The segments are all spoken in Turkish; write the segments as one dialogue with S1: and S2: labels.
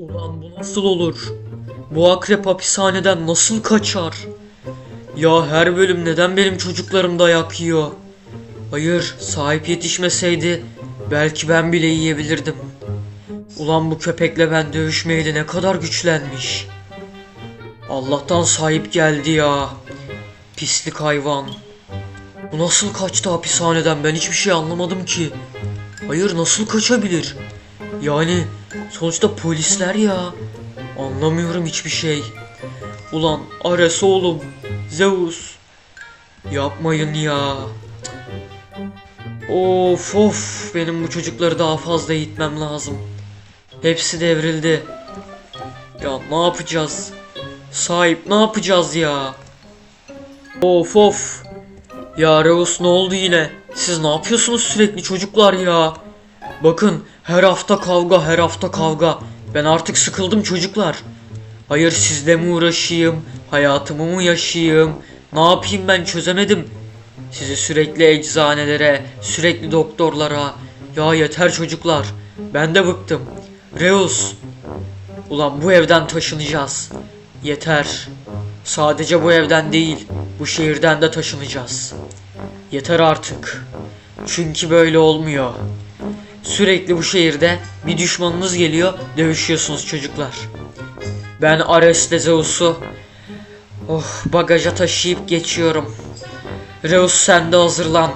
S1: Ulan bu nasıl olur? Bu akrep hapishaneden nasıl kaçar? Ya her bölüm neden benim çocuklarım dayak yiyor? Hayır, sahip yetişmeseydi belki ben bile yiyebilirdim. Ulan bu köpekle ben dövüşmeyeli ne kadar güçlenmiş. Allah'tan sahip geldi ya. Pislik hayvan. Bu nasıl kaçtı hapishaneden ben hiçbir şey anlamadım ki. Hayır nasıl kaçabilir? Yani sonuçta polisler ya. Anlamıyorum hiçbir şey. Ulan Ares oğlum. Zeus. Yapmayın ya. Of of benim bu çocukları daha fazla eğitmem lazım. Hepsi devrildi. Ya ne yapacağız? Sahip ne yapacağız ya? Of of. Ya Reus ne oldu yine? Siz ne yapıyorsunuz sürekli çocuklar ya? Bakın her hafta kavga her hafta kavga. Ben artık sıkıldım çocuklar. Hayır sizle mi uğraşayım? Hayatımı mı yaşayayım? Ne yapayım ben çözemedim. Sizi sürekli eczanelere, sürekli doktorlara. Ya yeter çocuklar. Ben de bıktım. Reus. Ulan bu evden taşınacağız. Yeter. Sadece bu evden değil, bu şehirden de taşınacağız. Yeter artık. Çünkü böyle olmuyor. Sürekli bu şehirde bir düşmanınız geliyor, dövüşüyorsunuz çocuklar. Ben Ares'le Zeus'u oh, bagaja taşıyıp geçiyorum. Reus sen de hazırlan.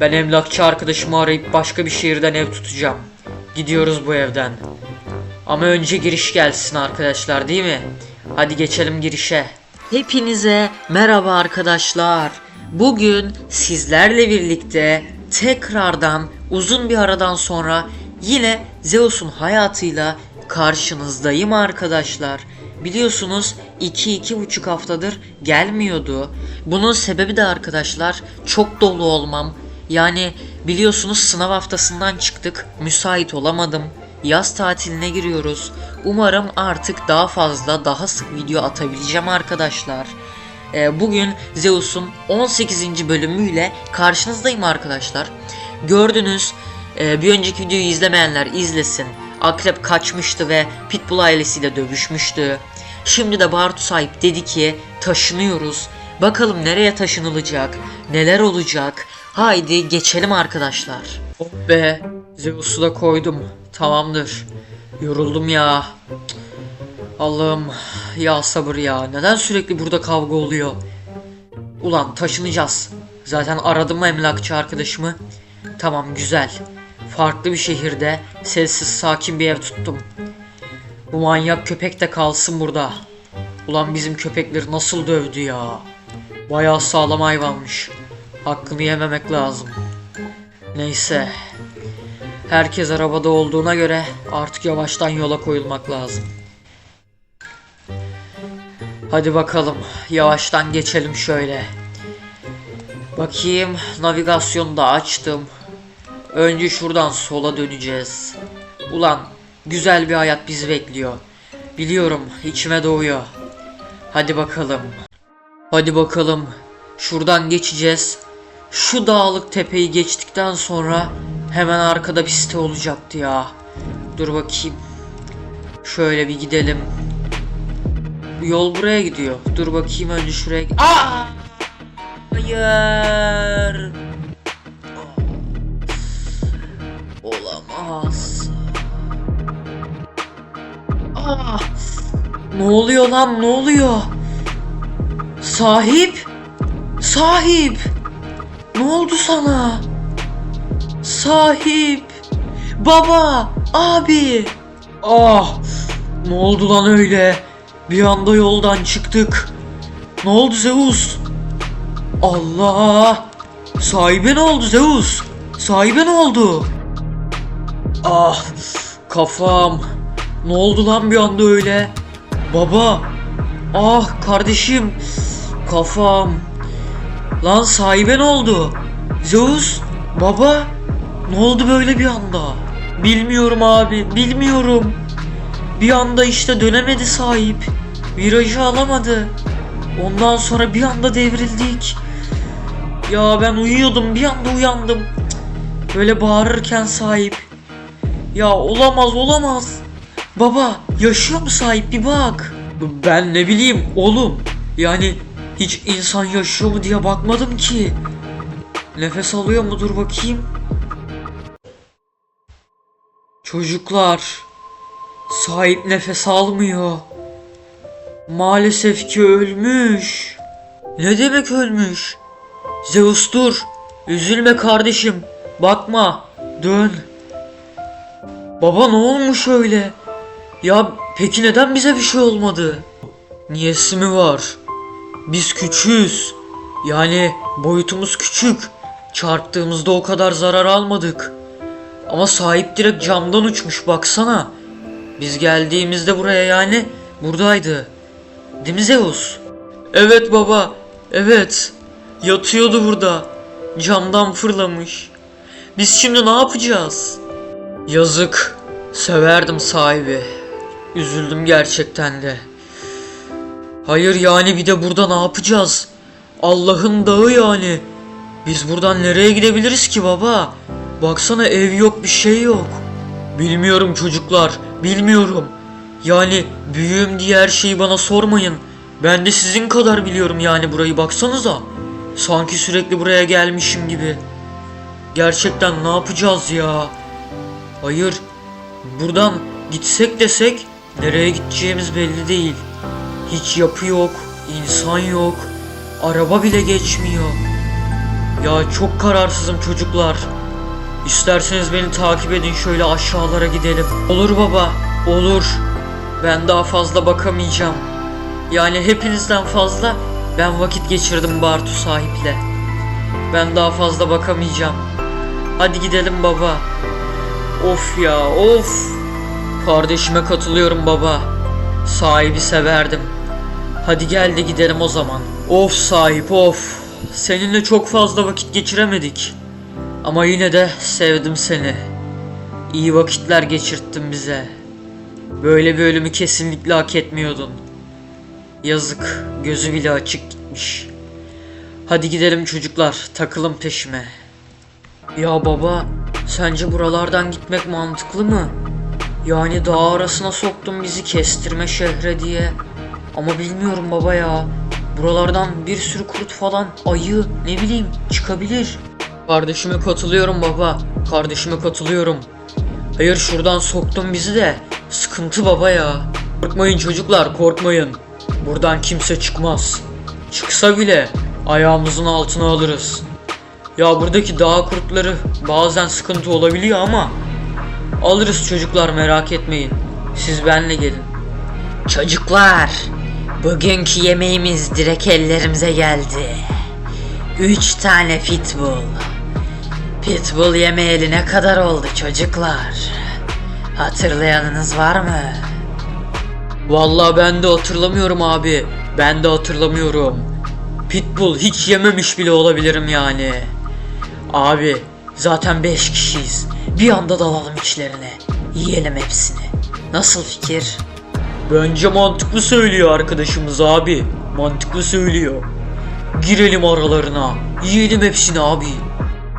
S1: Ben emlakçı arkadaşımı arayıp başka bir şehirden ev tutacağım. Gidiyoruz bu evden. Ama önce giriş gelsin arkadaşlar değil mi? Hadi geçelim girişe. Hepinize merhaba arkadaşlar. Bugün sizlerle birlikte tekrardan uzun bir aradan sonra yine Zeus'un hayatıyla karşınızdayım arkadaşlar. Biliyorsunuz 2-2,5 haftadır gelmiyordu. Bunun sebebi de arkadaşlar çok dolu olmam. Yani biliyorsunuz sınav haftasından çıktık. Müsait olamadım. Yaz tatiline giriyoruz. Umarım artık daha fazla, daha sık video atabileceğim arkadaşlar. Ee, bugün Zeus'un 18. bölümüyle karşınızdayım arkadaşlar. Gördünüz, e, bir önceki videoyu izlemeyenler izlesin. Akrep kaçmıştı ve Pitbull ailesiyle dövüşmüştü. Şimdi de Bartu sahip dedi ki taşınıyoruz. Bakalım nereye taşınılacak, neler olacak. Haydi geçelim arkadaşlar. Oh be, Zeus'u da koydum. Tamamdır. Yoruldum ya. Cık. Allah'ım ya sabır ya. Neden sürekli burada kavga oluyor? Ulan taşınacağız. Zaten aradım mı emlakçı arkadaşımı. Tamam güzel. Farklı bir şehirde sessiz sakin bir ev tuttum. Bu manyak köpek de kalsın burada. Ulan bizim köpekleri nasıl dövdü ya. Bayağı sağlam hayvanmış. Hakkını yememek lazım. Neyse. Herkes arabada olduğuna göre artık yavaştan yola koyulmak lazım. Hadi bakalım yavaştan geçelim şöyle. Bakayım navigasyonu da açtım. Önce şuradan sola döneceğiz. Ulan güzel bir hayat bizi bekliyor. Biliyorum içime doğuyor. Hadi bakalım. Hadi bakalım. Şuradan geçeceğiz. Şu dağlık tepeyi geçtikten sonra hemen arkada bir site olacaktı ya. Dur bakayım. Şöyle bir gidelim. Yol buraya gidiyor. Dur bakayım önce şuraya. Aa! Hayır. Olamaz. Ah! Ne oluyor lan? Ne oluyor? Sahip? Sahip! Ne oldu sana? Sahip! Baba! Abi! Ah! Ne oldu lan öyle? Bir anda yoldan çıktık. Ne oldu Zeus? Allah! Sahibe ne oldu Zeus? Sahibe ne oldu? Ah! Kafam! Ne oldu lan bir anda öyle? Baba! Ah kardeşim! Kafam! Lan sahibe ne oldu? Zeus? Baba? Ne oldu böyle bir anda? Bilmiyorum abi, bilmiyorum. Bir anda işte dönemedi sahip. Virajı alamadı. Ondan sonra bir anda devrildik. Ya ben uyuyordum, bir anda uyandım. Böyle bağırırken sahip. Ya olamaz, olamaz. Baba yaşıyor mu sahip bir bak. Ben ne bileyim oğlum. Yani hiç insan yaşıyor mu diye bakmadım ki. Nefes alıyor mu dur bakayım. Çocuklar. Sahip nefes almıyor. Maalesef ki ölmüş. Ne demek ölmüş? Zeus dur. Üzülme kardeşim. Bakma. Dön. Baba ne olmuş öyle? Ya peki neden bize bir şey olmadı? Niyesi mi var? Biz küçüğüz. Yani boyutumuz küçük. Çarptığımızda o kadar zarar almadık. Ama sahip direkt camdan uçmuş baksana. Biz geldiğimizde buraya yani buradaydı. Değil mi Zeus? Evet baba. Evet. Yatıyordu burada. Camdan fırlamış. Biz şimdi ne yapacağız? Yazık. Severdim sahibi. Üzüldüm gerçekten de. Hayır yani bir de burada ne yapacağız? Allah'ın dağı yani. Biz buradan nereye gidebiliriz ki baba? Baksana ev yok bir şey yok. Bilmiyorum çocuklar, bilmiyorum. Yani büyüğüm diye her şeyi bana sormayın. Ben de sizin kadar biliyorum yani burayı baksanıza. Sanki sürekli buraya gelmişim gibi. Gerçekten ne yapacağız ya? Hayır, buradan gitsek desek nereye gideceğimiz belli değil. Hiç yapı yok, insan yok, araba bile geçmiyor. Ya çok kararsızım çocuklar. İsterseniz beni takip edin şöyle aşağılara gidelim. Olur baba, olur. Ben daha fazla bakamayacağım. Yani hepinizden fazla ben vakit geçirdim Bartu sahiple. Ben daha fazla bakamayacağım. Hadi gidelim baba. Of ya of. Kardeşime katılıyorum baba. Sahibi severdim. Hadi gel de gidelim o zaman. Of sahip of. Seninle çok fazla vakit geçiremedik. Ama yine de sevdim seni. İyi vakitler geçirttin bize. Böyle bir ölümü kesinlikle hak etmiyordun. Yazık, gözü bile açık gitmiş. Hadi gidelim çocuklar, takılın peşime. Ya baba, sence buralardan gitmek mantıklı mı? Yani dağ arasına soktun bizi kestirme şehre diye. Ama bilmiyorum baba ya. Buralardan bir sürü kurt falan, ayı, ne bileyim çıkabilir. Kardeşime katılıyorum baba. Kardeşime katılıyorum. Hayır şuradan soktun bizi de. Sıkıntı baba ya. Korkmayın çocuklar korkmayın. Buradan kimse çıkmaz. Çıksa bile ayağımızın altına alırız. Ya buradaki dağ kurtları bazen sıkıntı olabiliyor ama alırız çocuklar merak etmeyin. Siz benle gelin.
S2: Çocuklar, bugünkü yemeğimiz direkt ellerimize geldi. Üç tane pitbull. Pitbull yemeyeli ne kadar oldu çocuklar? Hatırlayanınız var mı?
S1: Vallahi ben de hatırlamıyorum abi. Ben de hatırlamıyorum. Pitbull hiç yememiş bile olabilirim yani. Abi zaten 5 kişiyiz. Bir anda dalalım içlerine. Yiyelim hepsini. Nasıl fikir? Bence mantıklı söylüyor arkadaşımız abi. Mantıklı söylüyor. Girelim aralarına. Yiyelim hepsini abi.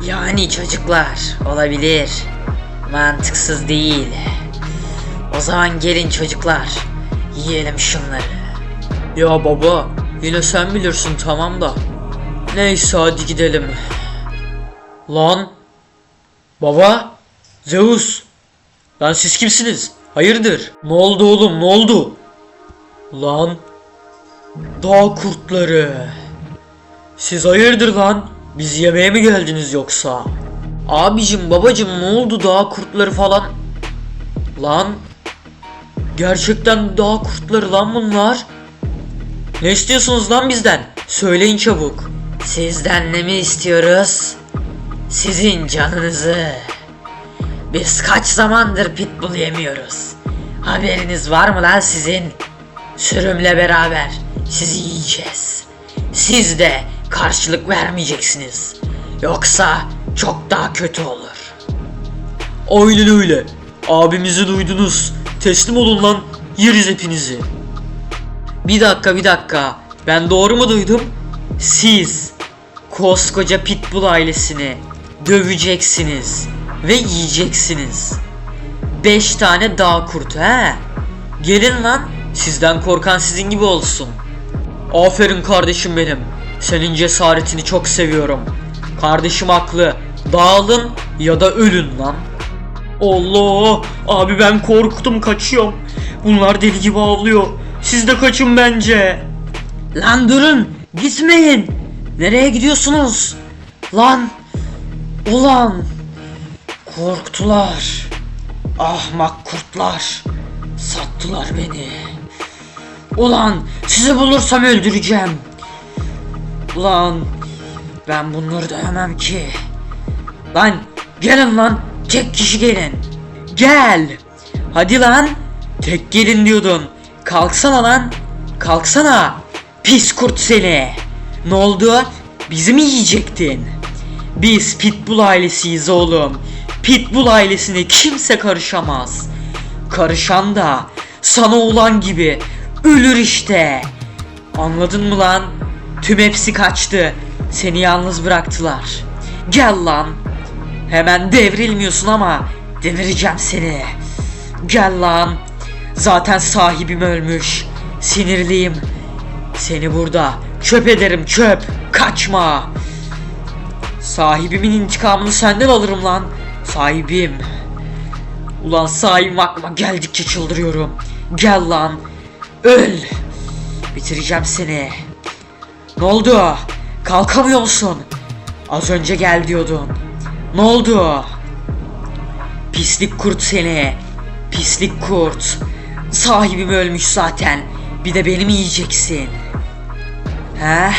S2: Yani çocuklar, olabilir. Mantıksız değil. O zaman gelin çocuklar, yiyelim şunları.
S1: Ya baba yine sen bilirsin tamam da. Neyse hadi gidelim. Lan. Baba. Zeus. Lan siz kimsiniz? Hayırdır? Ne oldu oğlum ne oldu? Lan. Dağ kurtları. Siz hayırdır lan? Biz yemeğe mi geldiniz yoksa? Abicim babacım ne oldu dağ kurtları falan? Lan. Gerçekten dağ kurtları lan bunlar. Ne istiyorsunuz lan bizden? Söyleyin çabuk.
S2: Sizden ne mi istiyoruz? Sizin canınızı. Biz kaç zamandır pitbull yemiyoruz. Haberiniz var mı lan sizin? Sürümle beraber sizi yiyeceğiz. Siz de karşılık vermeyeceksiniz. Yoksa çok daha kötü olur.
S1: Aynen öyle. Abimizi duydunuz. Teslim olun lan. Yeriz hepinizi. Bir dakika bir dakika. Ben doğru mu duydum? Siz koskoca Pitbull ailesini döveceksiniz ve yiyeceksiniz. Beş tane dağ kurtu he? Gelin lan. Sizden korkan sizin gibi olsun. Aferin kardeşim benim. Senin cesaretini çok seviyorum. Kardeşim haklı. Dağılın ya da ölün lan. Allah! Abi ben korktum kaçıyorum. Bunlar deli gibi avlıyor. Siz de kaçın bence.
S2: Lan durun gitmeyin. Nereye gidiyorsunuz? Lan ulan korktular. Ahmak kurtlar sattılar beni. Ulan sizi bulursam öldüreceğim. Ulan ben bunları dövemem ki. Lan gelin lan tek kişi gelin. Gel. Hadi lan. Tek gelin diyordun. Kalksana lan. Kalksana. Pis kurt seni. Ne oldu? Bizi mi yiyecektin? Biz Pitbull ailesiyiz oğlum. Pitbull ailesine kimse karışamaz. Karışan da sana olan gibi ölür işte. Anladın mı lan? Tüm hepsi kaçtı. Seni yalnız bıraktılar. Gel lan. Hemen devrilmiyorsun ama devireceğim seni. Gel lan. Zaten sahibim ölmüş. Sinirliyim. Seni burada çöp ederim çöp. Kaçma. Sahibimin intikamını senden alırım lan. Sahibim. Ulan sahibim aklıma geldikçe çıldırıyorum. Gel lan. Öl. Bitireceğim seni. Ne oldu? Kalkamıyor musun? Az önce gel diyordun. Ne oldu? Pislik kurt seni. Pislik kurt. Sahibim ölmüş zaten. Bir de beni mi yiyeceksin? He?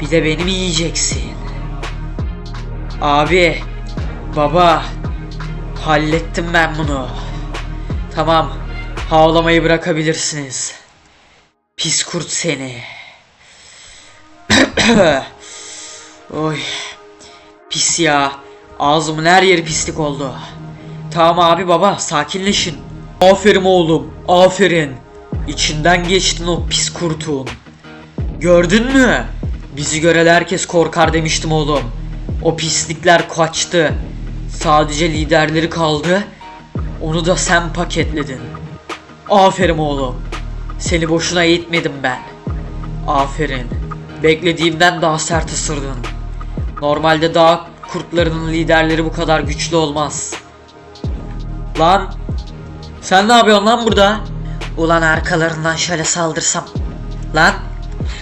S2: Bir de beni mi yiyeceksin? Abi, baba, hallettim ben bunu. Tamam, havlamayı bırakabilirsiniz. Pis kurt seni. Oy, pis ya. Ağzımın her yeri pislik oldu. Tamam abi baba, sakinleşin. Aferin oğlum, aferin. İçinden geçtin o pis kurtun. Gördün mü? Bizi gören herkes korkar demiştim oğlum. O pislikler kaçtı. Sadece liderleri kaldı. Onu da sen paketledin. Aferin oğlum. Seni boşuna eğitmedim ben. Aferin. Beklediğimden daha sert ısırdın. Normalde dağ kurtlarının liderleri bu kadar güçlü olmaz. Lan sen ne yapıyorsun lan burada? Ulan arkalarından şöyle saldırsam. Lan.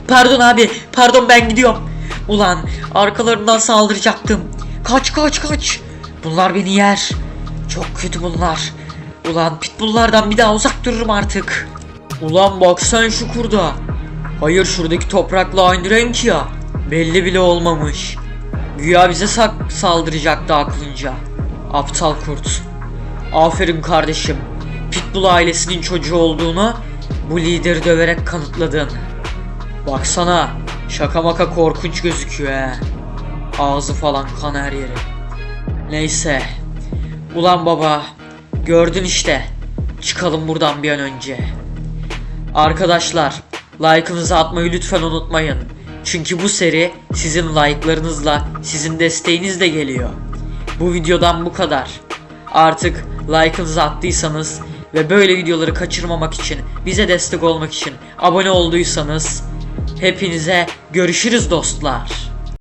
S2: Pardon abi. Pardon ben gidiyorum. Ulan arkalarından saldıracaktım. Kaç kaç kaç. Bunlar beni yer. Çok kötü bunlar. Ulan pitbulllardan bir daha uzak dururum artık. Ulan bak sen şu kurda. Hayır şuradaki toprakla aynı renk ya. Belli bile olmamış. Güya bize sak saldıracaktı aklınca. Aptal kurt. Aferin kardeşim. Pitbull ailesinin çocuğu olduğunu bu lideri döverek kanıtladın. Baksana şaka maka korkunç gözüküyor he. Ağzı falan kan her yeri. Neyse. Ulan baba gördün işte. Çıkalım buradan bir an önce. Arkadaşlar like'ınızı atmayı lütfen unutmayın. Çünkü bu seri sizin like'larınızla, sizin desteğinizle geliyor. Bu videodan bu kadar. Artık like'ınızı attıysanız ve böyle videoları kaçırmamak için, bize destek olmak için abone olduysanız hepinize görüşürüz dostlar.